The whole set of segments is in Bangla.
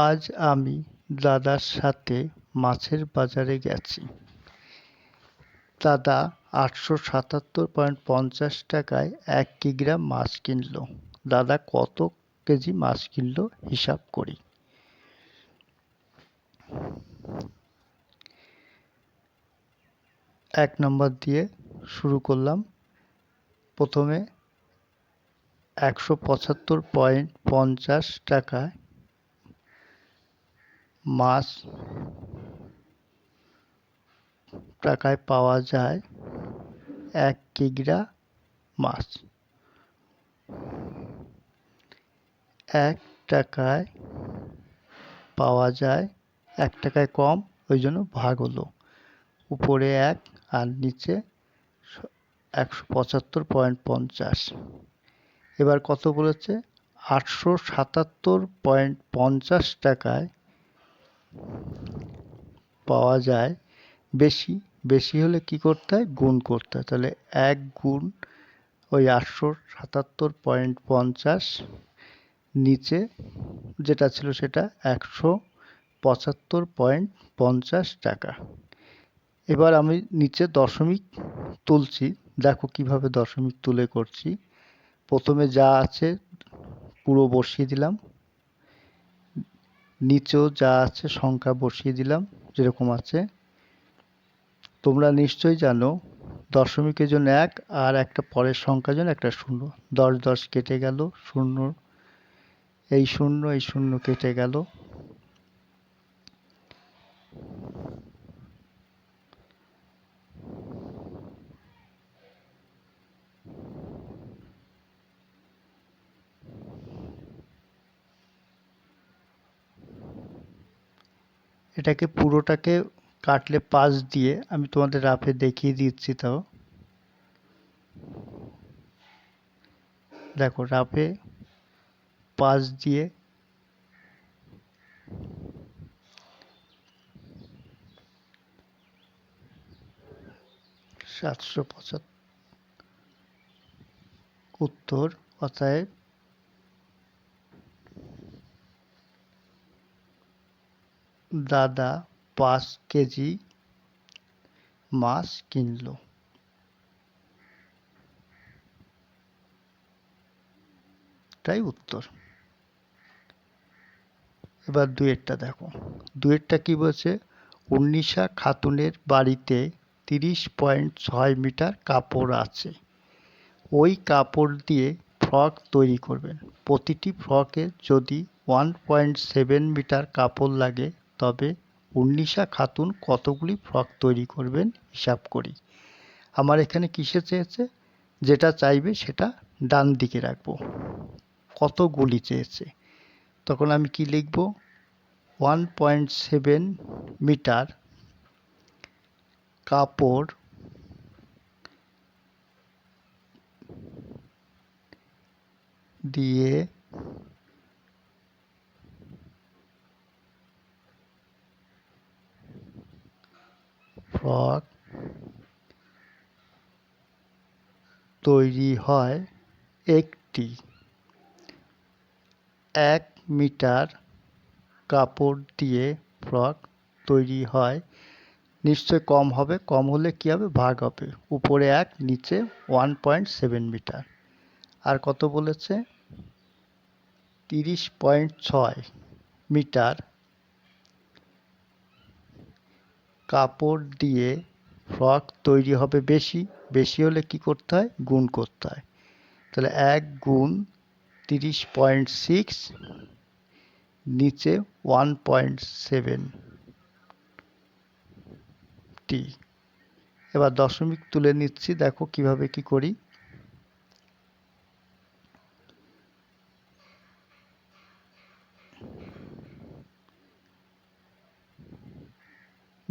আজ আমি দাদার সাথে মাছের বাজারে গেছি। দাদা আটশো সাতাত্তর পয়েন্ট পঞ্চাশ টাকায় এক কিগ্রা মাছ কিনলো। দাদা কত কেজি মাছ কিনলো হিসাব করি। এক নম্বর দিয়ে শুরু করলাম। প্রথমে একশো পঁচাত্তর পয়েন্ট পঞ্চাশ টাকায় মাছ টাকায় পাওয়া যায় এক কিগ্রা মাছ। এক টাকায় পাওয়া যায় এক টাকায় কম, ওই জন্য ভাগ হলো। উপরে এক আর নিচে একশো পঁচাত্তর পয়েন্ট পঞ্চাশ। এবার কত বলেছে? আটশো সাতাত্তর পয়েন্ট পঞ্চাশ টাকায় পাওয়া যায়। বেশি বেশি হলে কি করতে হয়? গুণ করতে হয়। তাহলে এক গুণ ওই আটশো সাতাত্তর পয়েন্ট পঞ্চাশ নিচে যেটা ছিল সেটা একশো পঁচাত্তর পয়েন্ট পঞ্চাশ টাকা। এবার আমি নিচে দশমিক তুলছি। দেখো কীভাবে দশমিক তুলে করছি। প্রথমে যা আছে পুরো বসিয়ে দিলাম। নিচেও যা আছে সংখ্যা বসিয়ে দিলাম, যেরকম আছে। তোমরা নিশ্চয়ই জানো, দশমিকের জন্য এক আর একটা পরের সংখ্যার জন্য একটা শূন্য। দশ দশ কেটে গেল, শূন্য। এই শূন্য এই শূন্য কেটে গেল। এটাকে পুরোটাকে কাটলে পাশ দিয়ে আমি তোমাদের রাফে দেখিয়ে দিচ্ছি তাও। দেখো, রাফে পাশ দিয়ে সাতশো পঁচাত্তর উত্তর, অতএব দাদা পাঁচ কেজি মাছ কিনলো। এটাই উত্তর। এবার দুয়েরটা দেখো। দুয়েরটা কি বলছে? উন্নিশা খাতুনের বাড়িতে তিরিশ পয়েন্ট ছয় মিটার কাপড় আছে। ওই কাপড় দিয়ে ফ্রক তৈরি করবেন। প্রতিটি ফ্রকে যদি ওয়ান পয়েন্ট সেভেন মিটার কাপড় লাগে তবে উন্নিশা খাতুন কতগুলি ফ্রক তৈরি করবেন হিসাব করি। আমার এখানে কিসে চেয়েছে? যেটা চাইবে সেটা ডান দিকে রাখব। কতগুলি চেয়েছে? তখন আমি কি লিখব? ওয়ান পয়েন্ট সেভেন মিটার কাপড় দিয়ে ফ্রক তৈরি হয় একটি এক মিটার কাপড় দিয়ে ফ্রক তৈরি হয়। নিশ্চয় কম হবে, কম হলে কী হবে? ভাগ হবে। উপরে এক, নিচে ওয়ান পয়েন্ট সেভেন মিটার। আর কত বলেছে? তিরিশ পয়েন্ট ছয় মিটার কাপড় দিয়ে ফ্রক তৈরি হবে বেশি। বেশি হলে কি করতে হয়? গুণ করতে হয়। তাহলে এক গুণ তিরিশ পয়েন্ট সিক্স, নিচে ওয়ান পয়েন্ট সেভেন টি। এবার দশমিক তুলে নিচ্ছি, দেখো কীভাবে কি করি।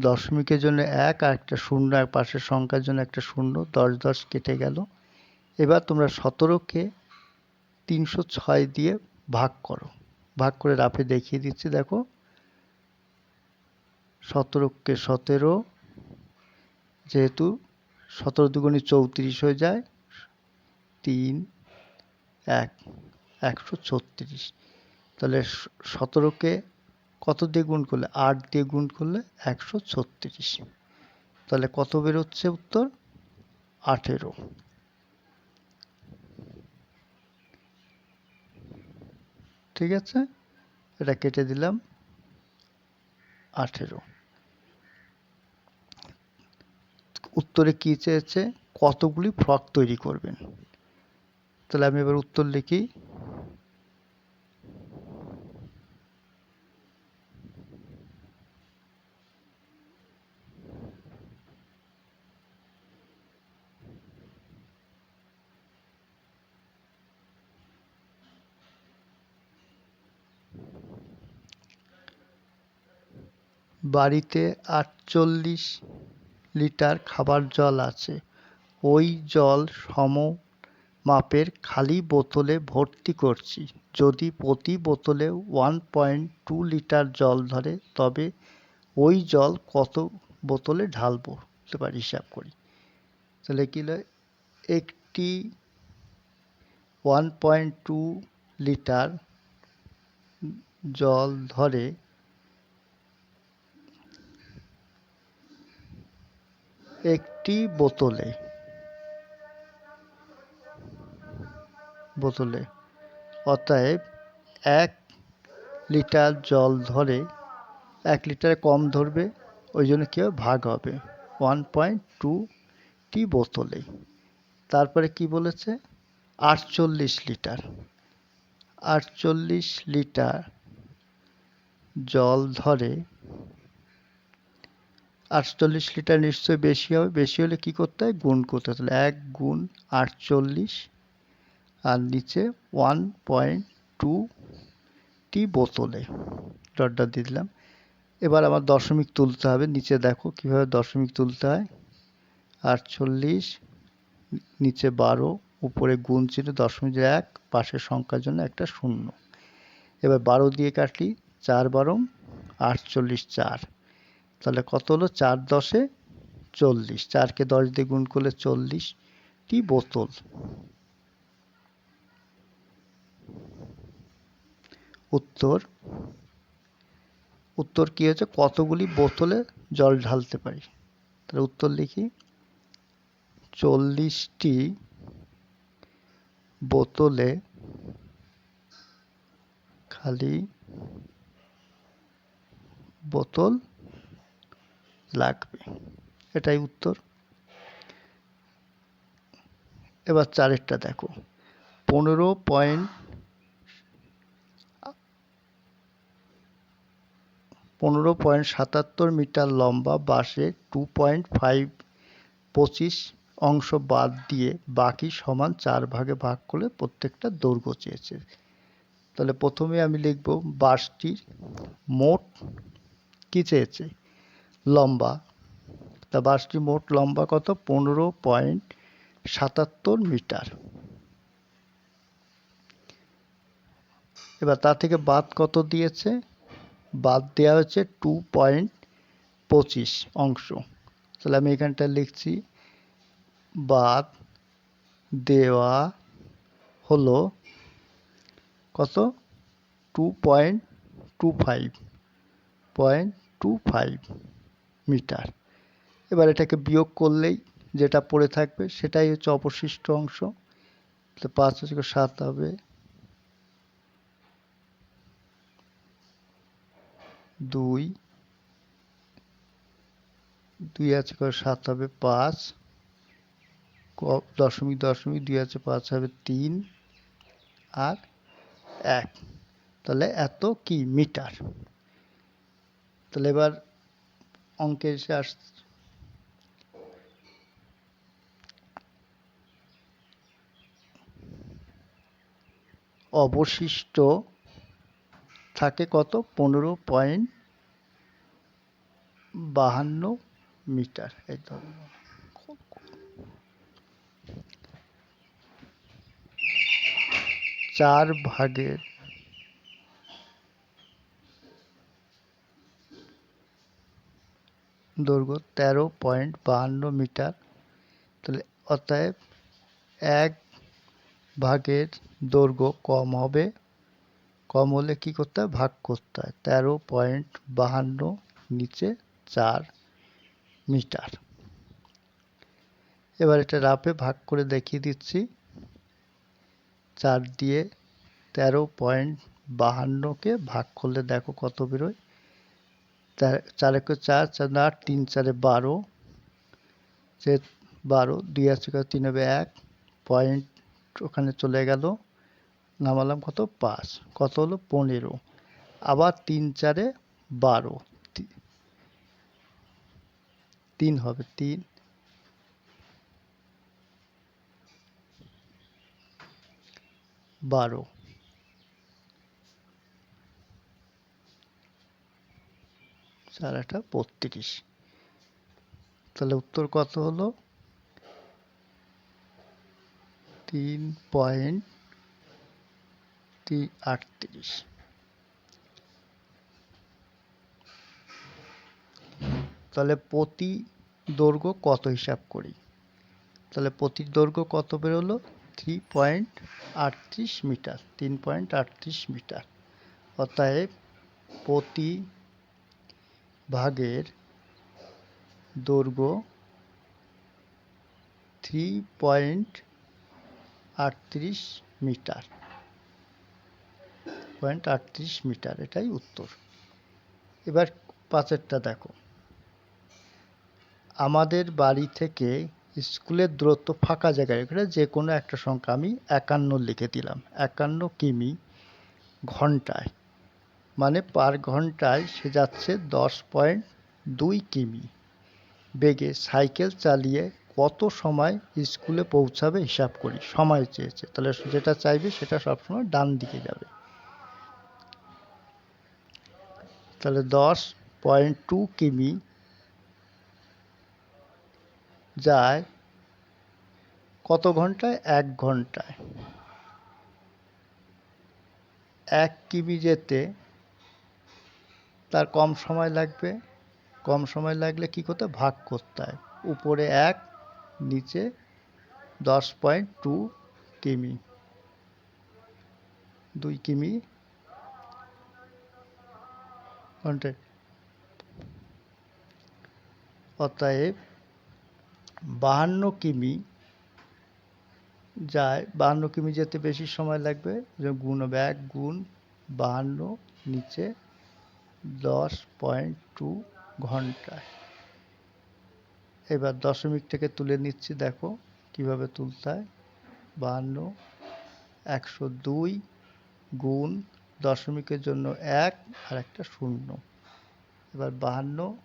দশমিকের জন্য এক আর একটা শূন্য এক পাশের সংখ্যার জন্য একটা শূন্য, দশ দশ কেটে গেল। এবার তোমরা সতেরোকে তিনশো ছয় দিয়ে ভাগ করো। ভাগ করে রাফে দেখিয়ে দিচ্ছি, দেখো। সতেরোকে সতেরো, যেহেতু সতেরো দুগুণি চৌত্রিশ হয়ে যায়, তিন, এক, একশো ছত্রিশ। তাহলে সতেরোকে কত দিয়ে গুণ করলে? আট দিয়ে গুণ করলে একশো ছত্রিশ। তাহলে কত বেরোচ্ছে উত্তর? আঠেরো। ঠিক আছে? এটা কেটে দিলাম। আঠেরো। উত্তরে কি চেয়েছে? কতগুলি ফ্রক তৈরি করবেন? তাহলে আমি এবার উত্তর লিখি। বাড়িতে আটচল্লিশ লিটার খাবার জল আছে। ওই জল সম মাপের খালি বোতলে ভর্তি করছি। যদি প্রতি বোতলে ওয়ান পয়েন্ট টু লিটার জল ধরে, তবে ওই জল কত বোতলে ঢালবো? এবার হিসাব করি। তাহলে কি হলো একটি ওয়ান পয়েন্ট টু লিটার জল ধরে একটি বোতলে। বোতলে। অতএব এক লিটার জল ধরে এক লিটারে কম ধরবে, ওই জন্য কী হবে? ভাগ হবে। ওয়ান পয়েন্ট টু টি বোতলে। তারপরে কি বলেছে? আটচল্লিশ লিটার। আটচল্লিশ লিটার জল ধরে আটচল্লিশ লিটার নিশ্চয়ই বেশি হবে। বেশি হলে কি করতে হয়? গুণ করতে হয় তাহলে এক গুণ আটচল্লিশ আর নিচে ওয়ান পয়েন্ট টু টি বোতলে। ডটটা দিয়ে দিলাম। এবার আমার দশমিক তুলতে হবে। নিচে দেখো কীভাবে দশমিক তুলতে হয়। আটচল্লিশ, নিচে বারো, উপরে গুণ চিহ্ন, দশমিক এক, পাশের সংখ্যার জন্য একটা শূন্য। এবার বারো দিয়ে কাটলি, চার বারো, আটচল্লিশ চার। তাহলে কত হলো? চার দশে চল্লিশ। চারকে দশ দিয়ে গুণ করলে চল্লিশটি বোতল। উত্তর। উত্তর কি হচ্ছে কতগুলি বোতলে জল ঢালতে পারি? তাহলে উত্তর লিখি। চল্লিশটি বোতলে খালি বোতল লাগবে। এটাই উত্তর। এবার চারেরটা দেখো। পনেরো পয়েন্ট পনেরো পয়েন্ট সাতাত্তর মিটার লম্বা বাসে টু পয়েন্ট ফাইভ পঁচিশ অংশ বাদ দিয়ে বাকি সমান চার ভাগে ভাগ করলে প্রত্যেকটা দৈর্ঘ্য চেয়েছে। তাহলে প্রথমে আমি লিখব বাসটির মোট কী চেয়েছে? লম্বা। তা বাসটি মোট লম্বা কত? পনেরো পয়েন্ট সাতাত্তর মিটার। এবার তা থেকে বাদ কত দিয়েছে? বাদ দেওয়া হচ্ছে টু পয়েন্ট পঁচিশ অংশ। তাহলে আমি এখানটা লিখছি, বাদ দেওয়া হলো কত? Two point two five, point two five. Meter. এবার এটাকে বিয়োগ করলেই যেটা পড়ে থাকবে সেটাই হচ্ছে অবশিষ্ট অংশ। তো পাঁচ হচ্ছে সাত হবে। দুই। দুই আছে করে সাত হবে পাঁচ। দশমিক দশমিক দুই আছে পাঁচ হবে তিন। আর এক। তাহলে এত কি মিটার? তাহলে এবার অঙ্কে এসে আস অবশিষ্ট থাকে কত? পনেরো পয়েন্ট বাহান্ন মিটার। এই চার ভাগের দৈর্ঘ্য তেরো পয়েন্ট বাহান্ন মিটার। তাহলে অতএব এক ভাগের দৈর্ঘ্য কম হবে। কম হলে কি করতে হয়? ভাগ করতে হয়। তেরো পয়েন্ট বাহান্ন নিচে চার মিটার। এবার এটা রাফে ভাগ করে দেখিয়ে দিচ্ছি। চার দিয়ে তেরো পয়েন্ট বাহান্নকে ভাগ করলে দেখো কত বেরোয়? চার- একে চার চার আট, তিন চারে বারো। সে বারো, দুই আছে তিন হবে এক। পয়েন্ট ওখানে চলে গেল। নামালাম কত? পাঁচ। কত হলো? পনেরো। আবার তিন চারে বারো। তিন হবে, তিন। বারো। চার একটা বত্রিশ। তাহলে উত্তর কত হলো? তিন পয়েন্ট আটত্রিশ। তাহলে প্রতি দৈর্ঘ্য কত হিসাব করি? তাহলে প্রতি দৈর্ঘ্য কত বেরোলো? থ্রি পয়েন্ট আটত্রিশ মিটার, তিন পয়েন্ট আটত্রিশ মিটার। অতএব প্রতি ভাগের দৈর্ঘ্য থ্রি পয়েন্ট আটত্রিশ মিটার। পয়েন্ট আটত্রিশ মিটার, এটাই উত্তর। এবার পাঁচেরটা দেখো। আমাদের বাড়ি থেকে স্কুলের দূরত্ব ফাঁকা জায়গায় এখানে যে কোনো একটা সংখ্যা আমি একান্ন লিখে দিলাম। একান্ন কিমি ঘন্টায়। মানে পার ঘন্টায় সে যাচ্ছে দশ পয়েন্ট দুই কিমি। বেগে সাইকেল চালিয়ে কত সময় স্কুলে পৌঁছাবে হিসাব করি, সময় চেয়েছে। তাহলে যেটা চাইবে সেটা সবসময় ডান দিকে যাবে। তাহলে দশ পয়েন্ট টু কিমি যায় কত ঘন্টায়? এক ঘন্টায়। এক কিমি যেতে তার কম সময় লাগবে। কম সময় লাগলে কি করতে? ভাগ করতে হয়। উপরে এক, নিচে দশ পয়েন্ট টু কিমি। দুই কিমি। ঘন্টায় অতএব বাহান্ন কিমি যায়, বাহান্ন কিমি যেতে বেশি সময় লাগবে। গুণ এক, গুণ বাহান্ন, নিচে দশ পয়েন্ট টু ঘন্টায়। এবার দশমিক থেকে তুলে নিচ্ছি, দেখো কীভাবে তুলতে হয়। বাহান্ন, একশো দুই গুণ দশমিকের জন্য এক, আর একটা শূন্য। এবার বাহান্ন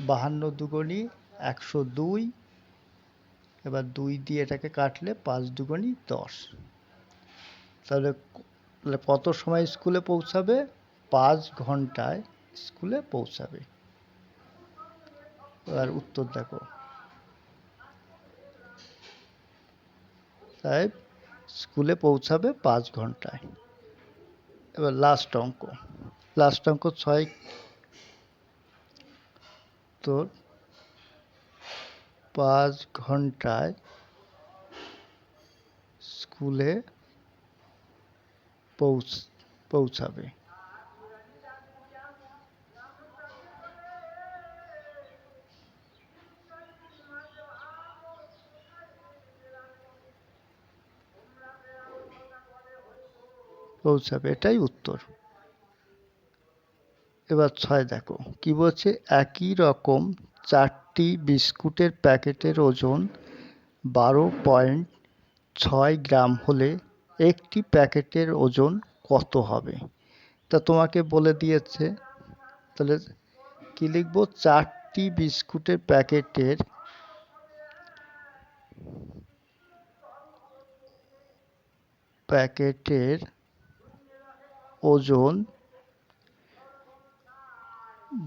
বাহান্ন দুগুণি একশো দুই। এবার দুই দিয়ে এটাকে কাটলে পাঁচ দুগুণি দশ। তাহলে কত সময় স্কুলে পৌঁছাবে? পাঁচ ঘন্টায়। স্কুলে পৌঁছাবে। এবার উত্তর দেখো। তাই স্কুলে পৌঁছাবে পাঁচ ঘন্টায়। এবার লাস্ট অঙ্ক। লাস্ট অঙ্ক ছয়। তোর পাঁচ ঘন্টায় স্কুলে পৌঁছ, পৌঁছাবে। পৌঁছাবে, এটাই উত্তর। এবার ছয় দেখো, কি বলছে? একই রকম চারটি বিস্কুটের প্যাকেটের ওজন বারো পয়েন্ট ছয় গ্রাম হলে একটি প্যাকেটের ওজন কত হবে? তা তোমাকে বলে দিয়েছে, তাহলে কি লিখব? চারটি বিস্কুটের প্যাকেটের প্যাকেটের ওজন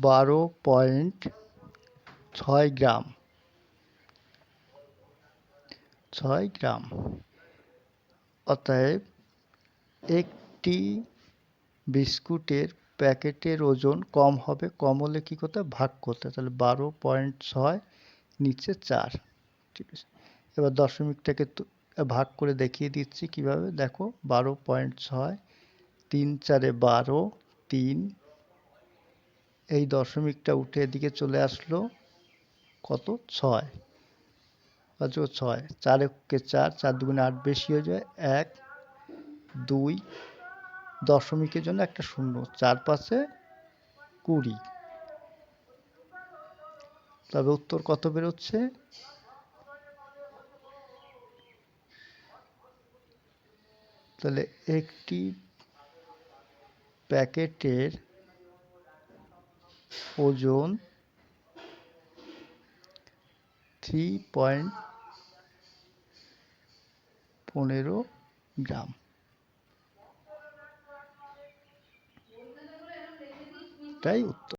বারো পয়েন্ট ছয় গ্রাম। ছয় গ্রাম। অতএব একটি বিস্কুটের প্যাকেটের ওজন কম হবে, কম হলে কী করতে? ভাগ করতে। তাহলে বারো পয়েন্ট ছয়, নিচে চার। ঠিক আছে? এবার দশমিকটাকে ভাগ করে দেখিয়ে দিচ্ছি কীভাবে? দেখো, বারো পয়েন্ট ছয় তিন চারে বারো, তিন। এই দশমিকটা উঠে এদিকে চলে আসলো কত? ছয়। পাঁচও ছয়। চার এককে চার? চার দুগুণে আট বেশি হয়ে যায় এক, দুই। দশমিকের জন্য একটা শূন্য, চার পাশে কুড়ি। তবে উত্তর কত বেরোচ্ছে? তাহলে একটি প্যাকেটের ওজন থ্রি পয়েন্ট পনেরো গ্রাম। তাই উত্তর।